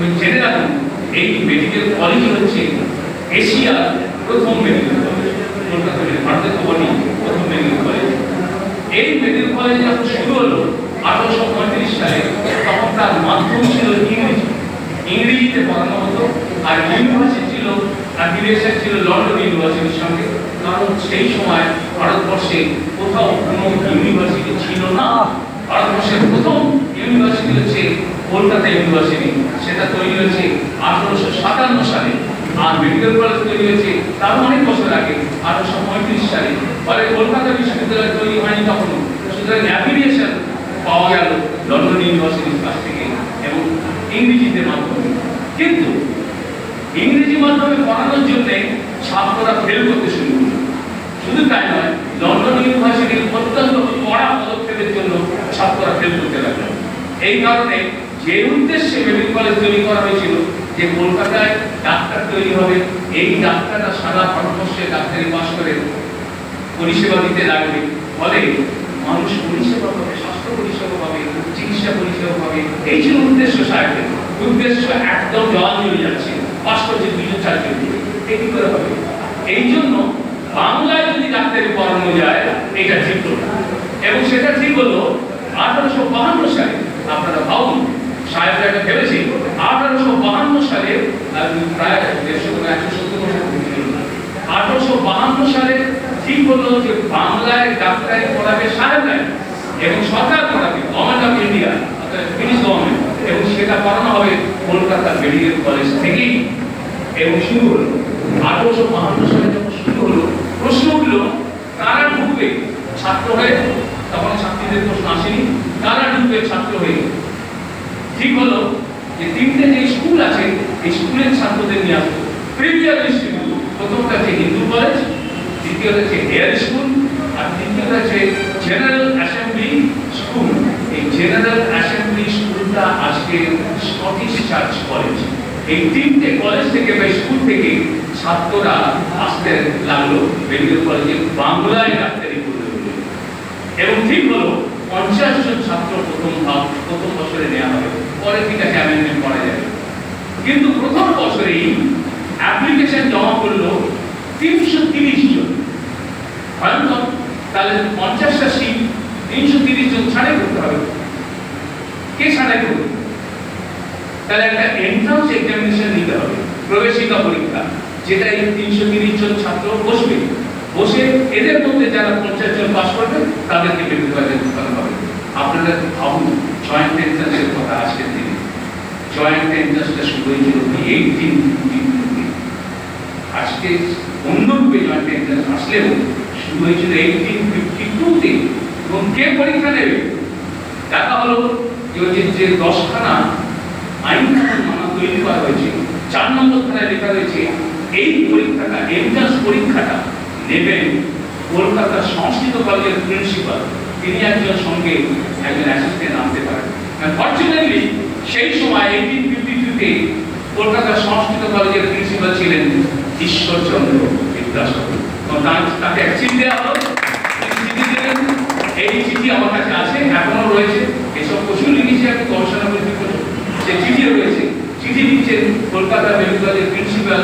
তুমি জেনে রাখুন এই মেডিকেল কলেজ হচ্ছে এশিয়ার প্রথম মেডিকেল কলেজ ভারতের কলেজ এই মেডিকেল কলেজ যখন শুরু হলো, আঠারোশো পঁয়ত্রিশ সালে, তখন তার মাধ্যম ছিল ইংরেজি। ইংরেজিতে পড়ানো হতো, আর ইউনিভার্সিটি ছিল, আর অ্যাফিলিয়েশন ছিল লন্ডন ইউনিভার্সিটির সঙ্গে। কারণ সেই সময় ভারতবর্ষে কোথাও কোনো ইউনিভার্সিটি ছিল না। ভারতবর্ষের প্রথম কলকাতা ইউনিভার্সিটি সেটা তৈরি হয়েছে আঠারোশো সাতান্ন সালে। আর মেডিকেল কলেজ তৈরি হয়েছে তার অনেক বছর আগে, আঠারোশো পঁয়ত্রিশ সালে। ফলে কলকাতা বিশ্ববিদ্যালয় তৈরি হয়নি তখনও সুতরাং অ্যাফিলিয়েশন পাওয়া গেল লন্ডন ইউনিভার্সিটির কাছ থেকে এবং ইংরেজিতে মাধ্যমে। কিন্তু ইংরেজি মাধ্যমে পড়ানোর জন্য ছাত্ররা ফেল করতে শুরু করল। শুধু তাই নয়, লন্ডন ইউনিভার্সিটির অত্যন্ত কড়া পদক্ষেপের জন্য ছাত্ররা ফেল করতে লাগল। এই কারণে যে উদ্দেশ্যে মেডিকেল কলেজ তৈরি করা হয়েছিল, যে কলকাতায় ডাক্তার তৈরি হবে, এই ডাক্তাররা সারা ভারতবর্ষে ডাক্তারি পাশ করে পরিষেবা দিতে লাগবে। ফলে মানুষ পরিষেবা পাবে, স্বাস্থ্য পরিষেবা পাবে, চিকিৎসা পরিষেবা পাবে। এই যে উদ্দেশ্য সাহেবের উদ্দেশ্য একদম জল চলে যাচ্ছে ভাস্কর্যের দুজন চারজন এ কি করে হবে? এই জন্য বাংলায় যদি ডাক্তারি পড়ানো যায়, এটা ঠিক হলো এবং সেটা ঠিক হলো আঠারোশো বাহান্ন সালে আপনারা ভাবুন সাহেবরা এটা ভেবেছে আঠারোশো বাহান্ন সালে আহ, প্রায় দেড়শো থেকে একশো সত্তর বছর হয়েছিল। আঠারোশো বাহান্ন সালে ঠিক হলো যে বাংলায় ডাক্তারি পড়াবে সাহেবরাই এবং সরকার পড়াবে government of India British government এবং সেটা পড়ানো হবে কলকাতা মেডিকেল কলেজ থেকেই। এবং শুরু হলো আঠারোশো বাহান্ন সালে যখন শুরু হলো, প্রশ্ন উঠল, কারা ঢুকবে? ছাত্র হয়ে? তখন ছাত্রীদের প্রশ্ন আসেনি, কারা ঢুকবে ছাত্র হয়ে? ঠিক হলো যে তিনটে যে স্কুল আছে, এই স্কুলের ছাত্রদের নিয়ে আসব। প্রিমিয়ার ইনস্টিটিউট প্রথমটা হচ্ছে হিন্দু কলেজ দ্বিতীয়টা হচ্ছে হেয়ার স্কুল আর তৃতীয়টা হচ্ছে জেনারেল অ্যাসেম্বলি স্কুল এই জেনারেল স্কুলটা আজকে স্কটিশ চার্চ কলেজ এই তিনটে কলেজ থেকে বা স্কুল থেকে ছাত্ররা আসতে লাগল। মেডিকেল কলেজে বাংলায় ডাক্তারি পড়বে এবং ঠিক হলো, পঞ্চাশ জন ছাত্র প্রথম ভাব প্রথম বছরে নেওয়া হবে। পরে ঠিক আছে অ্যামেন্ডমেন্ট করা যাবে। কিন্তু প্রথম বছরেই অ্যাপ্লিকেশন জমা করল তিনশো তিরিশ জন। ভয়ঙ্কর। তাহলে পঞ্চাশটা সিট তিনশো তিরিশ জন ছাড়াই করতে হবে। কে ছাড়াই করবে? তাহলে একটা এন্ট্রান্স এক্সামিনেশন দিতে হবে, প্রবেশিকা পরীক্ষা যেটা এই তিনশো তিরিশ জন ছাত্র বসবে। বসে এদের মধ্যে যারা পঞ্চাশ জন পাস করবে, তাদেরকে মেডিকেল কলেজে হবে। আপনারা ভাবুন জয়েন্ট এন্ট্রান্সের কথা আজকের দিনে। জয়েন্ট এন্ট্রান্সটা শুরু হয়েছিল এইটিন আজকে অন্যরূপে জয়েন্ট এন্ট্রান্স আসলেও শুরু হয়েছিল এইটিন ফিফটি টুতে এবং কে পরীক্ষা নেবে দেখা হলো যে যে- দশখানা মানা তৈরি করা হয়েছে, চার নম্বর লেখা রয়েছে, এই পরীক্ষাটা এন্ট্রান্স পরীক্ষাটা নেবেন কলকাতা সংস্কৃত কলেজের প্রিন্সিপাল। তিনি একজন সঙ্গে একজন অ্যাসিস্ট্যান্ট আনতে পারেন। ফর্চুনেটলি সেই সময় এইটিন ফিফটি টুতে কলকাতা সংস্কৃত কলেজের প্রিন্সিপাল ছিলেন ঈশ্বরচন্দ্র বিদ্যাসাগর। তাকে চিঠি দেওয়া হলো। এই চিঠি আমার কাছে আছে এখনও রয়েছে। এসব প্রচুর লিখেছি আমি গবেষণা করতে করি সে চিঠি রয়েছে চিঠি লিখছেন কলকাতা মেডিকেলের principal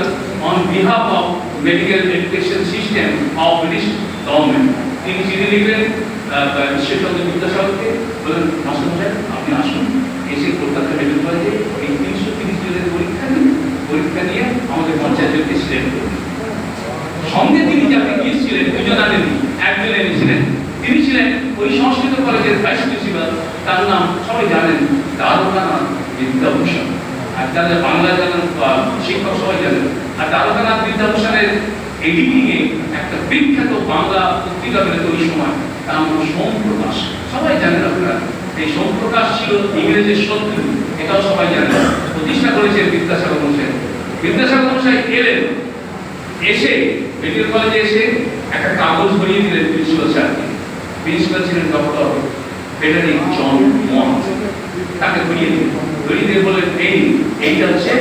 on behalf of medical education system of British government. তিনি চিঠি লিখলেন আহ, ঈশ্বরচন্দ্র বিদ্যাসাগরকে। বলেন মাস্টার আপনি আসুন এসে কলকাতা মেডিকেল কলেজে এই তিনশো তিরিশ জনের পরীক্ষা নিন পরীক্ষা নিয়ে আমাদের পঞ্চায়েত জনকে সিলেক্ট করুন সঙ্গে তিনি যাকে গিয়েছিলেন দুজন আনেননি একজন এনেছিলেন তিনি ছিলেন ওই সংস্কৃত কলেজের ভাইস প্রিন্সিপাল তার নাম সবাই জানেন দ্বারকানাথ বিদ্যাভূষণ। আর যারা বাংলা জানেন শিক্ষক সবাই জানেন, আর দ্বারকানাথ বিদ্যাভূষণের এডিটিং এ একটা বিখ্যাত বাংলা পত্রিকা বেরোতো ওই সময়, তার নাম সোমপ্রকাশ। সবাই জানেন আপনারা, এই সোমপ্রকাশ ছিল ইংরেজের শত্রু, এটাও সবাই জানেন। প্রতিষ্ঠা করেছেন বিদ্যাসাগর মশাই বিদ্যাসাগর মশাই এলেন, এসে মেডিকেল কলেজে এসে একটা কাগজ ধরিয়ে দিলেন প্রিন্সিপাল স্যারকে। প্রিন্সিপাল ছিলেন ডক্টর ফেডারিক জন মন্ট। তাকে ধরিয়ে দিলেন। দিয়ে বললেন এই এইটা হচ্ছে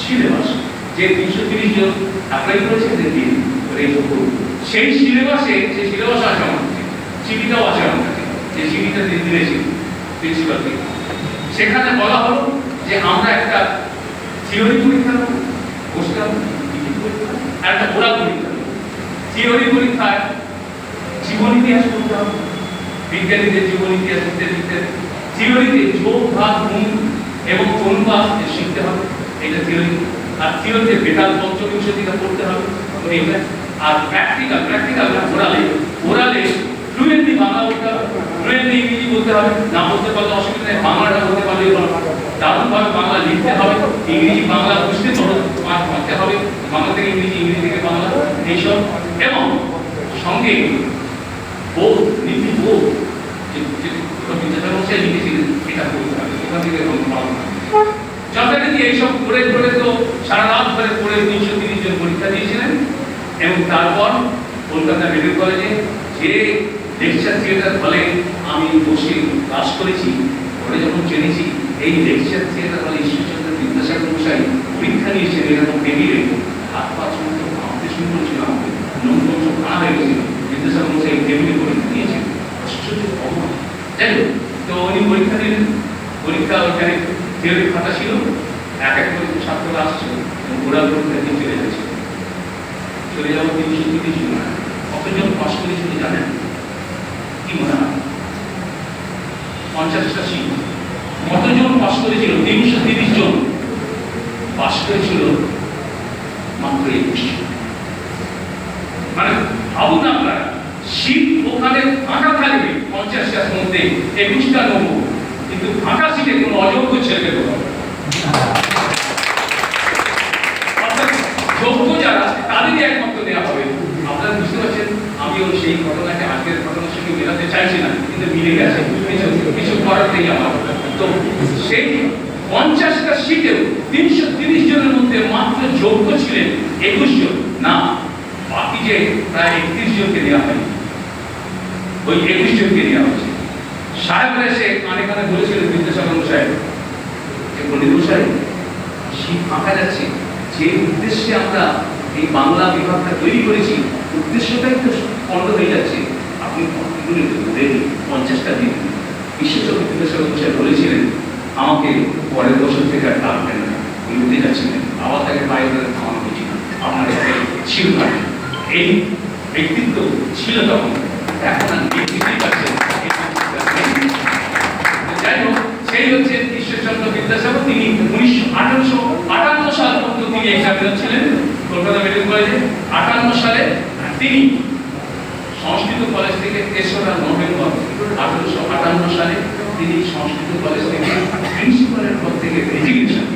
সিলেবাস যে তিনশো তিরিশ জন অ্যাপ্লাই করেছে দিয়ে দিন। সেই সিলেবাসে সেই সিলেবাস আছে আছে যে প্রিন্সিপালকে সেখানে বলা হলো যে আমরা একটা থিওরি পরীক্ষা আর একটা ওরাল পরীক্ষা থিওরি পরীক্ষায় জীবন ইতিহাস পড়তে হবে। বিজ্ঞানীদের জীবন ইতিহাস ইত্যাদি ইত্যাদি থিওরিতে যোগ, ভাগ, গুণ এবং অনুপাত এ শিখতে হবে এটা থিওরি আর থিওরিতে বেতাল পঞ্চবিংশতিটা পড়তে হবে এটা আর প্র্যাকটিক্যাল প্র্যাকটিক্যাল ওরালে ওরালে ফ্লুয়েন্টলি বাংলা বলতে হবে ফ্লুয়েন্টলি ইংরেজি বলতে হবে না বলতে পারলে অসুবিধা নেই বাংলাটা বলতে পারলে দারুণভাবে বাংলা লিখতে হবে ইংরেজি বাংলা বুঝতে পারো পারতে হবে বাংলা থেকে ইংরেজি ইংরেজি থেকে বাংলা এইসব এবং সঙ্গে বোধ নীতি বোধ যে বিদ্যাসাগর মশাই লিখেছিলেন এটা করতে হবে ওখান থেকে এইসব করে করে তো সারা রাত ধরে পড়ে তিনশো তিরিশ জন পরীক্ষা দিয়েছিলেন এবং তারপর কলকাতা মেডিকেল কলেজে যে লেকচার থিয়েটার হলে আমি বসে ক্লাস করেছি, পরে যখন জেনেছি এই লেকচার থিয়েটার হলে ঈশ্বরচন্দ্র বিদ্যাসাগর মশাই পরীক্ষা নিয়েছেন এরকম টেবিলে হাত পা সমস্ত কাঁপতে শুরু করেছিল আমাকে নন্দন সব কানা হয়ে গেছিল বিদ্যাসাগর মশাই টেবিলে পরীক্ষা নিয়েছেন আশ্চর্য অবাক যাই হোক তো উনি পরীক্ষা দিলেন পরীক্ষা ওখানে থিওরি খাতা ছিল এক এক করে ছাত্ররা আসছে পরীক্ষা দিয়ে চলে যাচ্ছে চলে যাব তিনশো তিরিশ জন কতজন পাশ করেছিল জানেন? কি মনে হয়? পঞ্চাশটা সিট কতজন পাশ করেছিল, তিনশো তিরিশ জন। পাশ করেছিল মাত্র একুশ মানে ভাবুন আপনারা শীত ওখানে ফাঁকা থাকবে পঞ্চাশটার মধ্যে একুশটা নেব কিন্তু ফাঁকা সিটে কোনো অযোগ্য ছেলেকে দেবো অর্থাৎ যোগ্য যারা তাদেরই একমাত্র দেওয়া হবে আপনারা বুঝতে পারছেন আমিও সেই ঘটনাকে আজকের ঘটনার সঙ্গে মেলাতে চাইছি না কিন্তু মিলে গেছে। কিছু কিছু করার নেই আমার। তো সেই পঞ্চাশটা সিটেও তিনশো তিরিশ জনের মধ্যে মাত্র যোগ্য ছিলেন একুশ জন। না, বাকি যে প্রায় একত্রিশ জনকে দেওয়া হয়, ওই একুশ জনকে দেওয়া হচ্ছে সাহেবরা এসে কানে কানে বলেছিলেন, বিদ্যাসাগর সাহেব পণ্ডিত সাহেব শীত ফাঁকা যাচ্ছে। যে উদ্দেশ্যে আমরা এই বাংলা বিভাগটা তৈরি করেছি, উদ্দেশ্যটাই তো পণ্ড হয়ে যাচ্ছে। আপনি কতগুলি রেডি পঞ্চাশটা দিন। বিশ্বচন্দ্র বিদ্যাসাগর সাহেব বলেছিলেন, আমাকে পরের বছর থেকে আর ডাকবেন না। উল্টে যাচ্ছিলেন আবার তাকে বাইরে খাওয়ানো উচিত আপনার ছিল না। এই ব্যক্তিত্ব ছিল তখন, এখন আর। তো যাই হোক, সেই হচ্ছে ঈশ্বরচন্দ্র বিদ্যাসাগর। তিনি উনিশশো আঠারোশো আটান্ন সাল পর্যন্ত তিনি এক্সামিনার ছিলেন। কলকাতা মেডিকেল কলেজে। আটান্ন সালে তিনি সংস্কৃত কলেজ থেকে তেসরা নভেম্বর আঠারোশো আটান্ন সালে তিনি সংস্কৃত কলেজ থেকে প্রিন্সিপালের পদ থেকে রেজিগনেশন